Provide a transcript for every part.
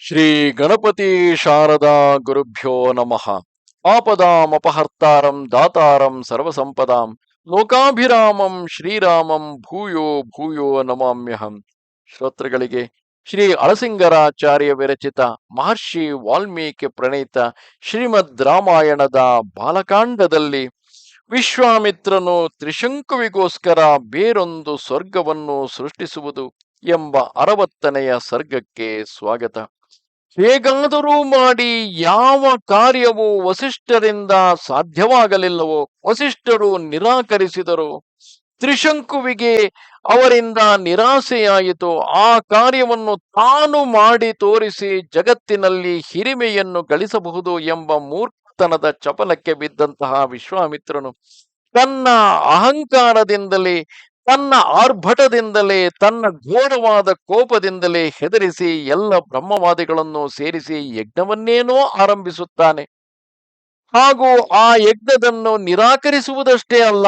ಶ್ರೀ ಗಣಪತಿ ಶಾರದಾ ಗುರುಭ್ಯೋ ನಮಃ. ಆಪದಾಂ ಅಪಹರ್ತಾರಂ ದಾತಾರಂ ಸರ್ವಸಂಪದಾಂ ಲೋಕಾಭಿರಾಮಂ ಶ್ರೀರಾಮಂ ಭೂಯೋ ಭೂಯೋ ನಮಾಮ್ಯಹಂ. ಶ್ರೋತೃಗಳಿಗೆ ಶ್ರೀ ಅಳಸಿಂಗರಾಚಾರ್ಯ ವಿರಚಿತ ಮಹರ್ಷಿ ವಾಲ್ಮೀಕಿ ಪ್ರಣೀತ ಶ್ರೀಮದ್ ರಾಮಾಯಣದ ಬಾಲಕಾಂಡದಲ್ಲಿ ವಿಶ್ವಾಮಿತ್ರನು ತ್ರಿಶಂಕುವಿಗೋಸ್ಕರ ಬೇರೊಂದು ಸ್ವರ್ಗವನ್ನು ಸೃಷ್ಟಿಸುವುದು. ಎಂಬ ಅರವತ್ತನೆಯ ಸರ್ಗಕ್ಕೆ ಸ್ವಾಗತ. ಹೇಗಾದರೂ ಮಾಡಿ ಯಾವ ಕಾರ್ಯವು ವಸಿಷ್ಠರಿಂದ ಸಾಧ್ಯವಾಗಲಿಲ್ಲವೋ, ವಸಿಷ್ಠರು ನಿರಾಕರಿಸಿದರು. ತ್ರಿಶಂಕುವಿಗೆ ಅವರಿಂದ ನಿರಾಸೆಯಾಯಿತು. ಆ ಕಾರ್ಯವನ್ನು ತಾನು ಮಾಡಿ ತೋರಿಸಿ ಜಗತ್ತಿನಲ್ಲಿ ಹಿರಿಮೆಯನ್ನು ಗಳಿಸಬಹುದು ಎಂಬ ಮೂರ್ಖತನದ ಚಪಲಕ್ಕೆ ಬಿದ್ದಂತಹ ವಿಶ್ವಾಮಿತ್ರನು ತನ್ನ ಅಹಂಕಾರದಿಂದಲೇ ತನ್ನ ಆರ್ಭಟದಿಂದಲೇ, ತನ್ನ ಘೋರವಾದ ಕೋಪದಿಂದಲೇ ಹೆದರಿಸಿ ಎಲ್ಲ ಬ್ರಹ್ಮವಾದಿಗಳನ್ನು ಸೇರಿಸಿ ಯಜ್ಞವನ್ನೇನೋ ಆರಂಭಿಸುತ್ತಾನೆ. ಹಾಗೂ ಆ ಯಜ್ಞದನ್ನು ನಿರಾಕರಿಸುವುದಷ್ಟೇ ಅಲ್ಲ,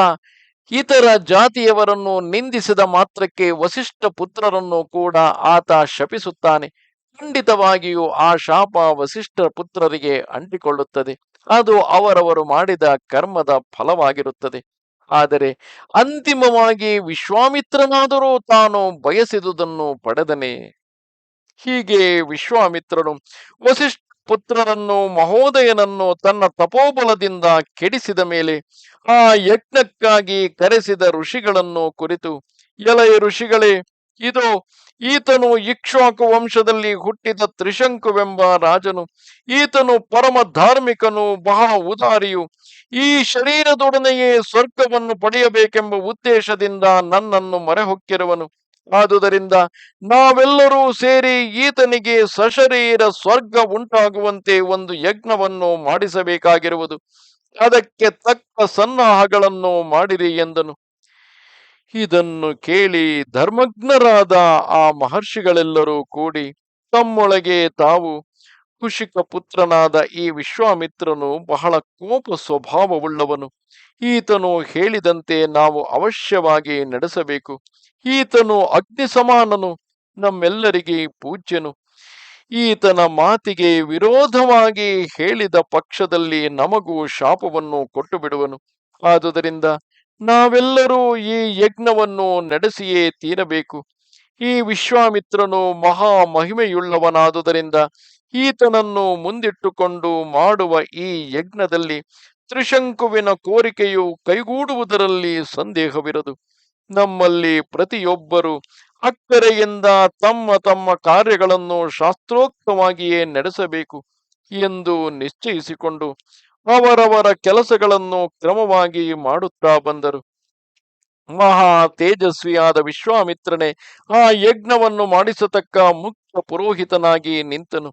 ಇತರ ಜಾತಿಯವರನ್ನು ನಿಂದಿಸಿದ ಮಾತ್ರಕ್ಕೆ ವಸಿಷ್ಠ ಪುತ್ರರನ್ನು ಕೂಡ ಆತ ಶಪಿಸುತ್ತಾನೆ. ಖಂಡಿತವಾಗಿಯೂ ಆ ಶಾಪ ವಸಿಷ್ಠ ಪುತ್ರರಿಗೆ ಅಂಟಿಕೊಳ್ಳುತ್ತದೆ. ಅದು ಅವರವರು ಮಾಡಿದ ಕರ್ಮದ ಫಲವಾಗಿರುತ್ತದೆ. ಆದರೆ ಅಂತಿಮವಾಗಿ ವಿಶ್ವಾಮಿತ್ರನಾದರೂ ತಾನು ಬಯಸಿದುದನ್ನು ಪಡೆದನೆ. ಹೀಗೆ ವಿಶ್ವಾಮಿತ್ರನು ವಸಿಷ್ಠ ಪುತ್ರರನ್ನು ಮಹೋದಯನನ್ನು ತನ್ನ ತಪೋಬಲದಿಂದ ಕೆಡಿಸಿದ ಮೇಲೆ ಆ ಯಜ್ಞಕ್ಕಾಗಿ ಕರೆಸಿದ ಋಷಿಗಳನ್ನು ಕುರಿತು, ಎಲೆಯ ಋಷಿಗಳೇ, ಇದು ಈತನು ಇಕ್ಷ್ವಾಕು ವಂಶದಲ್ಲಿ ಹುಟ್ಟಿದ ತ್ರಿಶಂಕುವೆಂಬ ರಾಜನು. ಈತನು ಪರಮ ಧಾರ್ಮಿಕನು ಬಹಳ ಉದಾರಿಯು. ಈ ಶರೀರದೊಡನೆಯೇ ಸ್ವರ್ಗವನ್ನು ಪಡೆಯಬೇಕೆಂಬ ಉದ್ದೇಶದಿಂದ ನನ್ನನ್ನು ಮರೆಹೊಕ್ಕಿರುವನು. ಆದುದರಿಂದ ನಾವೆಲ್ಲರೂ ಸೇರಿ ಈತನಿಗೆ ಸಶರೀರ ಸ್ವರ್ಗ ಉಂಟಾಗುವಂತೆ ಒಂದು ಯಜ್ಞವನ್ನು ಮಾಡಿಸಬೇಕಾಗಿರುವುದು. ಅದಕ್ಕೆ ತಕ್ಕ ಸನ್ನಾಹಗಳನ್ನು ಮಾಡಿರಿ ಎಂದನು. ಇದನ್ನು ಕೇಳಿ ಧರ್ಮಜ್ಞರಾದ ಆ ಮಹರ್ಷಿಗಳೆಲ್ಲರೂ ಕೂಡಿ ತಮ್ಮೊಳಗೆ ತಾವು ಕುಶಿಕ ಪುತ್ರನಾದ ಈ ವಿಶ್ವಾಮಿತ್ರನು ಬಹಳ ಕೋಪ ಸ್ವಭಾವವುಳ್ಳವನು. ಈತನು ಹೇಳಿದಂತೆ ನಾವು ಅವಶ್ಯವಾಗಿ ನಡೆಸಬೇಕು. ಈತನು ಅಗ್ನಿ ಸಮಾನನು ನಮ್ಮೆಲ್ಲರಿಗೆ ಪೂಜ್ಯನು. ಈತನ ಮಾತಿಗೆ ವಿರೋಧವಾಗಿ ಹೇಳಿದ ಪಕ್ಷದಲ್ಲಿ ನಮಗೂ ಶಾಪವನ್ನು ಕೊಟ್ಟು ಬಿಡುವನು ಆದುದರಿಂದ ನಾವೆಲ್ಲರೂ ಈ ಯಜ್ಞವನ್ನು ನಡೆಸಿಯೇ ತೀರಬೇಕು. ಈ ವಿಶ್ವಾಮಿತ್ರನು ಮಹಾ ಮಹಿಮೆಯುಳ್ಳವನಾದುದರಿಂದ ಈತನನ್ನು ಮುಂದಿಟ್ಟುಕೊಂಡು ಮಾಡುವ ಈ ಯಜ್ಞದಲ್ಲಿ ತ್ರಿಶಂಕುವಿನ ಕೋರಿಕೆಯು ಕೈಗೂಡುವುದರಲ್ಲಿ ಸಂದೇಹವಿರದು. ನಮ್ಮಲ್ಲಿ ಪ್ರತಿಯೊಬ್ಬರು ಅಕ್ಕರೆಯಿಂದ ತಮ್ಮ ತಮ್ಮ ಕಾರ್ಯಗಳನ್ನು ಶಾಸ್ತ್ರೋಕ್ತವಾಗಿಯೇ ನಡೆಸಬೇಕು ಎಂದು ನಿಶ್ಚಯಿಸಿಕೊಂಡು ಅವರವರ ಕೆಲಸಗಳನ್ನು ಕ್ರಮವಾಗಿ ಮಾಡುತ್ತಾ ಬಂದರು. ಮಹಾ ತೇಜಸ್ವಿಯಾದ ವಿಶ್ವಾಮಿತ್ರನೇ, ಆ ಯಜ್ಞವನ್ನು ಮಾಡಿಸತಕ್ಕ ಪುರೋಹಿತನಾಗಿ ನಿಂತನು.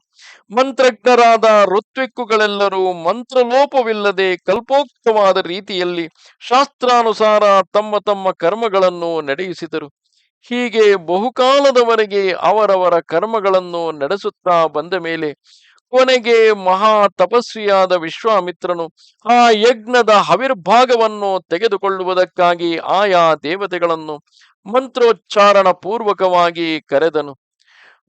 ಮಂತ್ರಜ್ಞರಾದ ಋತ್ವಿಕ್ಕುಗಳೆಲ್ಲರೂ ಮಂತ್ರಲೋಪವಿಲ್ಲದೆ ಕಲ್ಪೋಕ್ತವಾದ ರೀತಿಯಲ್ಲಿ ಶಾಸ್ತ್ರಾನುಸಾರ ತಮ್ಮ ತಮ್ಮ ಕರ್ಮಗಳನ್ನು ನಡೆಯಿಸಿದರು. ಹೀಗೆ ಬಹುಕಾಲದವರೆಗೆ ಅವರವರ ಕರ್ಮಗಳನ್ನು ನಡೆಸುತ್ತಾ ಬಂದ ಮೇಲೆ ಕೊನೆಗೆ ಮಹಾ ತಪಸ್ವಿಯಾದ ವಿಶ್ವಾಮಿತ್ರನು ಆ ಯಜ್ಞದ ಹವಿರ್ಭಾಗವನ್ನು ತೆಗೆದುಕೊಳ್ಳುವುದಕ್ಕಾಗಿ ಆಯಾ ದೇವತೆಗಳನ್ನು ಮಂತ್ರೋಚ್ಚಾರಣ ಪೂರ್ವಕವಾಗಿ ಕರೆದನು.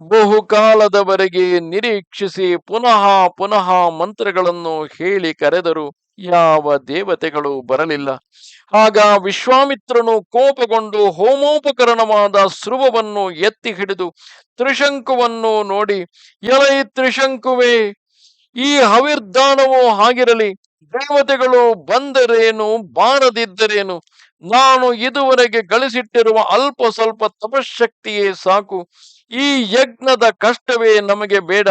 ಬಹುಕಾಲದವರೆಗೆ ನಿರೀಕ್ಷಿಸಿ ಪುನಃ ಪುನಃ ಮಂತ್ರಗಳನ್ನು ಹೇಳಿ ಕರೆದರು ಯಾವ ದೇವತೆಗಳು ಬರಲಿಲ್ಲ. ಆಗ ವಿಶ್ವಾಮಿತ್ರನು ಕೋಪಗೊಂಡು ಹೋಮೋಪಕರಣವಾದ ಸ್ರುವವನ್ನು ಎತ್ತಿ ಹಿಡಿದು ತ್ರಿಶಂಕುವನ್ನು ನೋಡಿ, ಎಲೈ ತ್ರಿಶಂಕುವೆ, ಈ ಹವಿರ್ದಾನವು ಹಾಗಿರಲಿ, ದೇವತೆಗಳು ಬಂದರೇನು, ಬಾರದಿದ್ದರೇನು, ನಾನು ಇದುವರೆಗೆ ಗಳಿಸಿಟ್ಟಿರುವ ಅಲ್ಪ ಸ್ವಲ್ಪ ತಪಶಕ್ತಿಯೇ ಸಾಕು ಈ ಯಜ್ಞದ ಕಷ್ಟವೇ ನಮಗೆ ಬೇಡ.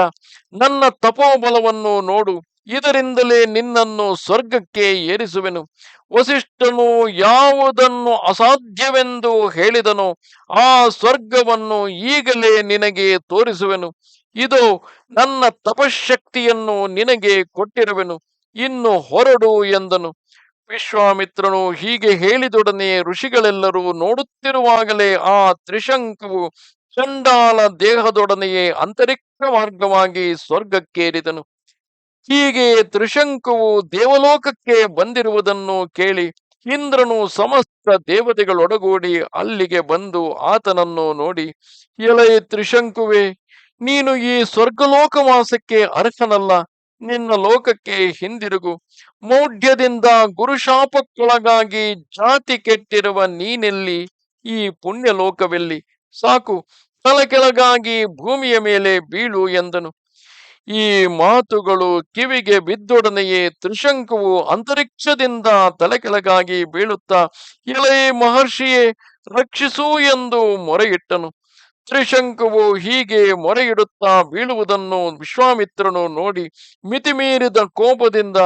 ನನ್ನ ತಪೋಬಲವನ್ನು ನೋಡು. ಇದರಿಂದಲೇ ನಿನ್ನನ್ನು ಸ್ವರ್ಗಕ್ಕೆ ಏರಿಸುವೆನು. ವಸಿಷ್ಠನು ಯಾವುದನ್ನು ಅಸಾಧ್ಯವೆಂದು ಹೇಳಿದನೋ ಆ ಸ್ವರ್ಗವನ್ನು ಈಗಲೇ ನಿನಗೆ ತೋರಿಸುವೆನು. ಇದು, ನನ್ನ ತಪಶಕ್ತಿಯನ್ನು ನಿನಗೆ ಕೊಟ್ಟಿರುವೆನು. ಇನ್ನು ಹೊರಡು ಎಂದನು. ವಿಶ್ವಾಮಿತ್ರನು ಹೀಗೆ ಹೇಳಿದೊಡನೆ ಋಷಿಗಳೆಲ್ಲರೂ ನೋಡುತ್ತಿರುವಾಗಲೇ ಆ ತ್ರಿಶಂಕುವು ಚಂಡಾಲ ದೇಹದೊಡನೆಯೇ ಅಂತರಿಕ್ಷ ಮಾರ್ಗವಾಗಿ ಸ್ವರ್ಗಕ್ಕೇರಿದನು. ಹೀಗೆ ತ್ರಿಶಂಕುವು ದೇವಲೋಕಕ್ಕೆ ಬಂದಿರುವುದನ್ನು ಕೇಳಿ ಇಂದ್ರನು ಸಮಸ್ತ ದೇವತೆಗಳೊಡಗೂಡಿ ಅಲ್ಲಿಗೆ ಬಂದು ಆತನನ್ನು ನೋಡಿ, ಎಲೈ ತ್ರಿಶಂಕುವೆ, ನೀನು ಈ ಸ್ವರ್ಗಲೋಕವಾಸಕ್ಕೆ ಅರ್ಹನಲ್ಲ. ನಿನ್ನ ಲೋಕಕ್ಕೆ ಹಿಂದಿರುಗು. ಮೌಢ್ಯದಿಂದ ಗುರುಶಾಪಕ್ಕೊಳಗಾಗಿ ಜಾತಿ ಕೆಟ್ಟಿರುವ ನೀನೆಲ್ಲಿ? ಈ ಪುಣ್ಯ ಲೋಕವೆಲ್ಲಿ ಸಾಕು. ತಲೆ ಕೆಳಗಾಗಿ ಭೂಮಿಯ ಮೇಲೆ ಬೀಳು ಎಂದನು. ಈ ಮಾತುಗಳು ಕಿವಿಗೆ ಬಿದ್ದೊಡನೆಯೇ ತ್ರಿಶಂಕುವು ಅಂತರಿಕ್ಷದಿಂದ ತಲೆ ಕೆಳಗಾಗಿ ಬೀಳುತ್ತಾ, ಎಳೆ ಮಹರ್ಷಿಯೇ, ರಕ್ಷಿಸು ಎಂದು ಮೊರೆಯಿಟ್ಟನು. ತ್ರಿಶಂಕುವು ಹೀಗೆ ಮೊರೆಯಿಡುತ್ತಾ ಬೀಳುವುದನ್ನು ವಿಶ್ವಾಮಿತ್ರನು ನೋಡಿ ಮಿತಿಮೀರಿದ ಕೋಪದಿಂದ,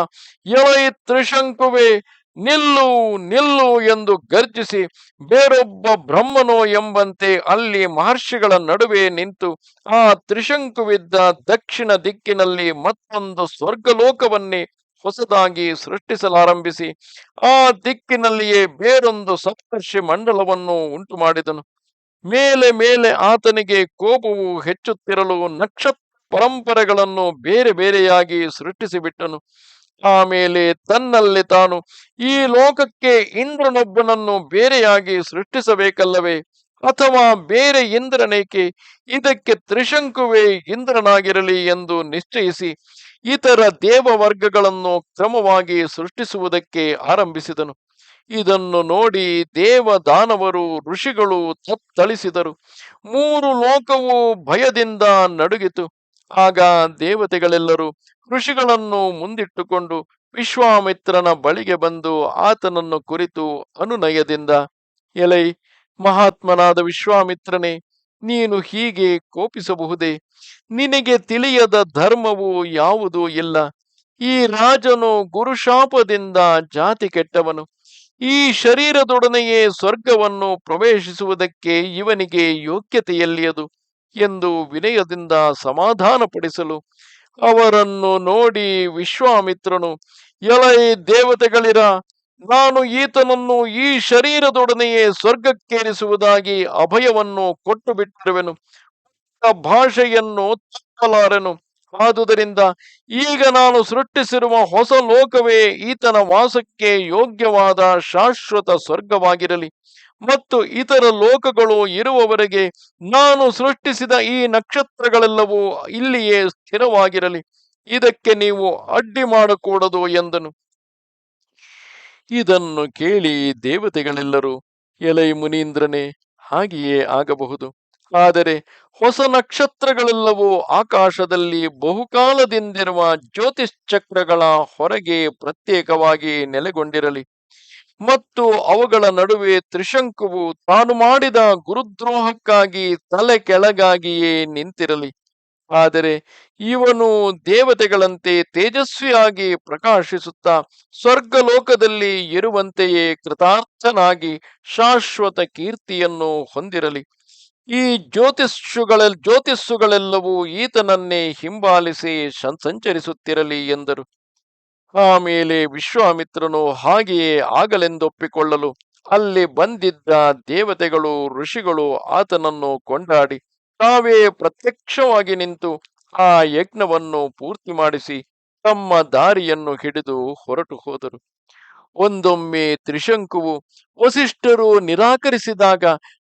ಎಳೆ ತ್ರಿಶಂಕುವೆ ನಿಲ್ಲು ನಿಲ್ಲು ಎಂದು ಗರ್ಜಿಸಿ ಬೇರೊಬ್ಬ ಬ್ರಹ್ಮನೋ ಎಂಬಂತೆ ಅಲ್ಲಿ ಮಹರ್ಷಿಗಳ ನಡುವೆ ನಿಂತು ಆ ತ್ರಿಶಂಕುವಿದ್ದ ದಕ್ಷಿಣ ದಿಕ್ಕಿನಲ್ಲಿ ಮತ್ತೊಂದು ಸ್ವರ್ಗಲೋಕವನ್ನೇ ಹೊಸದಾಗಿ ಸೃಷ್ಟಿಸಲಾರಂಭಿಸಿ ಆ ದಿಕ್ಕಿನಲ್ಲಿಯೇ ಬೇರೊಂದು ಸಪ್ತರ್ಷಿ ಮಂಡಲವನ್ನು ಉಂಟು ಮಾಡಿದನು ಮೇಲೆ ಮೇಲೆ ಆತನಿಗೆ ಕೋಪವು ಹೆಚ್ಚುತ್ತಿರಲು ನಕ್ಷತ್ರ ಪರಂಪರೆಗಳನ್ನು ಬೇರೆ ಬೇರೆಯಾಗಿ ಸೃಷ್ಟಿಸಿಬಿಟ್ಟನು. ಆಮೇಲೆ ತನ್ನಲ್ಲಿ ತಾನು ಈ ಲೋಕಕ್ಕೆ ಇಂದ್ರನೊಬ್ಬನನ್ನು ಬೇರೆಯಾಗಿ ಸೃಷ್ಟಿಸಬೇಕಲ್ಲವೇ? ಅಥವಾ ಬೇರೆ ಇಂದ್ರನೇಕೆ? ಇದಕ್ಕೆ ತ್ರಿಶಂಕುವೇ ಇಂದ್ರನಾಗಿರಲಿ ಎಂದು ನಿಶ್ಚಯಿಸಿ ಇತರ ದೇವವರ್ಗಗಳನ್ನು ಕ್ರಮವಾಗಿ ಸೃಷ್ಟಿಸುವುದಕ್ಕೆ ಆರಂಭಿಸಿದನು. ಇದನ್ನು ನೋಡಿ ದೇವ ದಾನವರು ಋಷಿಗಳು ತತ್ತಳಿಸಿದರು. ಮೂರು ಲೋಕವು ಭಯದಿಂದ ನಡುಗಿತು. ಆಗ ದೇವತೆಗಳೆಲ್ಲರೂ ಋಷಿಗಳನ್ನು ಮುಂದಿಟ್ಟುಕೊಂಡು ವಿಶ್ವಾಮಿತ್ರನ ಬಳಿಗೆ ಬಂದು ಆತನನ್ನು ಕುರಿತು ಅನುನಯದಿಂದ, ಎಲೈ, ಮಹಾತ್ಮನಾದ ವಿಶ್ವಾಮಿತ್ರನೇ, ನೀನು ಹೀಗೆ ಕೋಪಿಸಬಹುದೇ? ನಿನಗೆ ತಿಳಿಯದ ಧರ್ಮವು ಯಾವುದೂ ಇಲ್ಲ? ಈ ರಾಜನು ಗುರುಶಾಪದಿಂದ ಜಾತಿ ಕೆಟ್ಟವನು. ಈ ಶರೀರದೊಡನೆಯೇ ಸ್ವರ್ಗವನ್ನು ಪ್ರವೇಶಿಸುವುದಕ್ಕೆ ಇವನಿಗೆ ಯೋಗ್ಯತೆಯಲ್ಲಿಯದು. ಎಂದು ವಿನಯದಿಂದ ಸಮಾಧಾನಪಡಿಸಲು ಅವರನ್ನು ನೋಡಿ ವಿಶ್ವಾಮಿತ್ರನು, ಎಲೈ ದೇವತೆಗಳಿರ, ನಾನು ಈತನನ್ನು ಈ ಶರೀರದೊಡನೆಯೇ ಸ್ವರ್ಗಕ್ಕೇರಿಸುವುದಾಗಿ ಅಭಯವನ್ನು ಕೊಟ್ಟು ಬಿಟ್ಟಿರುವೆನು ಭಾಷೆಯನ್ನು ತಪ್ಪಲಾರೆನು. ಆದುದರಿಂದ ಈಗ ನಾನು ಸೃಷ್ಟಿಸಿರುವ ಹೊಸ ಲೋಕವೇ ಈತನ ವಾಸಕ್ಕೆ ಯೋಗ್ಯವಾದ ಶಾಶ್ವತ ಸ್ವರ್ಗವಾಗಿರಲಿ. ಮತ್ತು ಇತರ ಲೋಕಗಳು ಇರುವವರೆಗೆ ನಾನು ಸೃಷ್ಟಿಸಿದ ಈ ನಕ್ಷತ್ರಗಳೆಲ್ಲವೂ ಇಲ್ಲಿಯೇ ಸ್ಥಿರವಾಗಿರಲಿ. ಇದಕ್ಕೆ ನೀವು ಅಡ್ಡಿ ಮಾಡಕೂಡದು ಎಂದನು. ಇದನ್ನು ಕೇಳಿ ದೇವತೆಗಳೆಲ್ಲರೂ, ಎಲೈ ಮುನೀಂದ್ರನೇ, ಹಾಗೆಯೇ ಆಗಬಹುದು. ಆದರೆ ಹೊಸ ನಕ್ಷತ್ರಗಳೆಲ್ಲವೂ ಆಕಾಶದಲ್ಲಿ ಬಹುಕಾಲದಿಂದಿರುವ ಜ್ಯೋತಿಷ್ಚಕ್ರಗಳ ಹೊರಗೆ ಪ್ರತ್ಯೇಕವಾಗಿ ನೆಲೆಗೊಂಡಿರಲಿ. ಮತ್ತು ಅವುಗಳ ನಡುವೆ ತ್ರಿಶಂಕುವು ತಾನು ಮಾಡಿದ ಗುರುದ್ರೋಹಕ್ಕಾಗಿ ತಲೆ ಕೆಳಗಾಗಿಯೇ ನಿಂತಿರಲಿ. ಆದರೆ ಇವನು ದೇವತೆಗಳಂತೆ ತೇಜಸ್ವಿಯಾಗಿ ಪ್ರಕಾಶಿಸುತ್ತಾ ಸ್ವರ್ಗಲೋಕದಲ್ಲಿ ಇರುವಂತೆಯೇ ಕೃತಾರ್ಥನಾಗಿ ಶಾಶ್ವತ ಕೀರ್ತಿಯನ್ನು ಹೊಂದಿರಲಿ. ಈ ಜ್ಯೋತಿಷ್ಯುಗಳ ಜ್ಯೋತಿಸ್ಸುಗಳೆಲ್ಲವೂ ಈತನನ್ನೇ ಹಿಂಬಾಲಿಸಿ ಸಂಚರಿಸುತ್ತಿರಲಿ ಎಂದರು. ಆಮೇಲೆ ವಿಶ್ವಾಮಿತ್ರನು ಹಾಗೆಯೇ ಆಗಲೆಂದೊಪ್ಪಿಕೊಳ್ಳಲು. ಅಲ್ಲಿ ಬಂದಿದ್ದ ದೇವತೆಗಳು, ಋಷಿಗಳು ಆತನನ್ನು ಕೊಂಡಾಡಿ. ತಾವೇ ಪ್ರತ್ಯಕ್ಷವಾಗಿ ನಿಂತು ಆ ಯಜ್ಞವನ್ನು ಪೂರ್ತಿ ಮಾಡಿಸಿ ತಮ್ಮ ದಾರಿಯನ್ನು ಹಿಡಿದು ಹೊರಟು ಹೋದರು. ಒಂದೊಮ್ಮೆ ತ್ರಿಶಂಕುವು ವಸಿಷ್ಠರು ನಿರಾಕರಿಸಿದಾಗ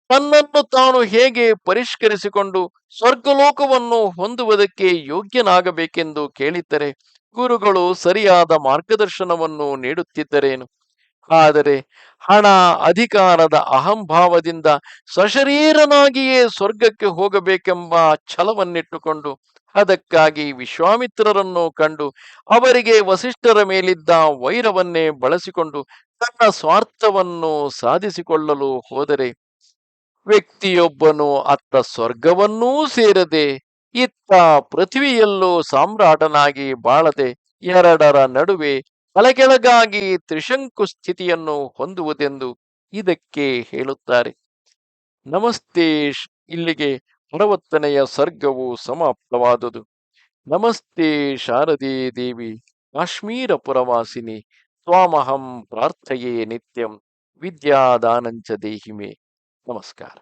ತನ್ನನ್ನು ತಾನು ಹೇಗೆ ಪರಿಷ್ಕರಿಸಿಕೊಂಡು ಸ್ವರ್ಗಲೋಕವನ್ನು ಹೊಂದುವುದಕ್ಕೆ ಯೋಗ್ಯನಾಗಬೇಕೆಂದು ಕೇಳಿದ್ದರೆ ಗುರುಗಳು ಸರಿಯಾದ ಮಾರ್ಗದರ್ಶನವನ್ನು ನೀಡುತ್ತಿದ್ದರೇನು? ಆದರೆ ಹಣ ಅಧಿಕಾರದ ಅಹಂಭಾವದಿಂದ ಸಶರೀರನಾಗಿಯೇ ಸ್ವರ್ಗಕ್ಕೆ ಹೋಗಬೇಕೆಂಬ ಛಲವನ್ನಿಟ್ಟುಕೊಂಡು ಅದಕ್ಕಾಗಿ ವಿಶ್ವಾಮಿತ್ರರನ್ನು ಕಂಡು ಅವರಿಗೆ ವಸಿಷ್ಠರ ಮೇಲಿದ್ದ ವೈರವನ್ನೇ ಬಳಸಿಕೊಂಡು ತನ್ನ ಸ್ವಾರ್ಥವನ್ನು ಸಾಧಿಸಿಕೊಳ್ಳಲು ಹೋದರೆ ವ್ಯಕ್ತಿಯೊಬ್ಬನು ಅತ್ತ ಸ್ವರ್ಗವನ್ನೂ ಸೇರದೆ ಇತ್ತ ಪೃಥ್ವಿಯಲ್ಲೂ ಸಾಮ್ರಾಟನಾಗಿ ಬಾಳದೆ ಎರಡರ ನಡುವೆ ತಲೆಕೆಳಗಾಗಿ ತ್ರಿಶಂಕು ಸ್ಥಿತಿಯನ್ನು ಹೊಂದುವುದೆಂದು ಇದಕ್ಕೆ ಹೇಳುತ್ತಾರೆ. ನಮಸ್ತೆ ಇಲ್ಲಿಗೆ ಅರವತ್ತನೆಯ ಸರ್ಗವು ಸಮಾಪ್ತವಾದುದು. ನಮಸ್ತೆ, ಶಾರದೆ ದೇವಿ ಕಾಶ್ಮೀರ ಪುರವಾಸಿನಿ ತ್ವಾಮಹಂ ಪ್ರಾರ್ಥಯೇ ನಿತ್ಯಂ, ವಿದ್ಯಾದಾನಂಚ ದೇಹಿಮೆ. ನಮಸ್ಕಾರ.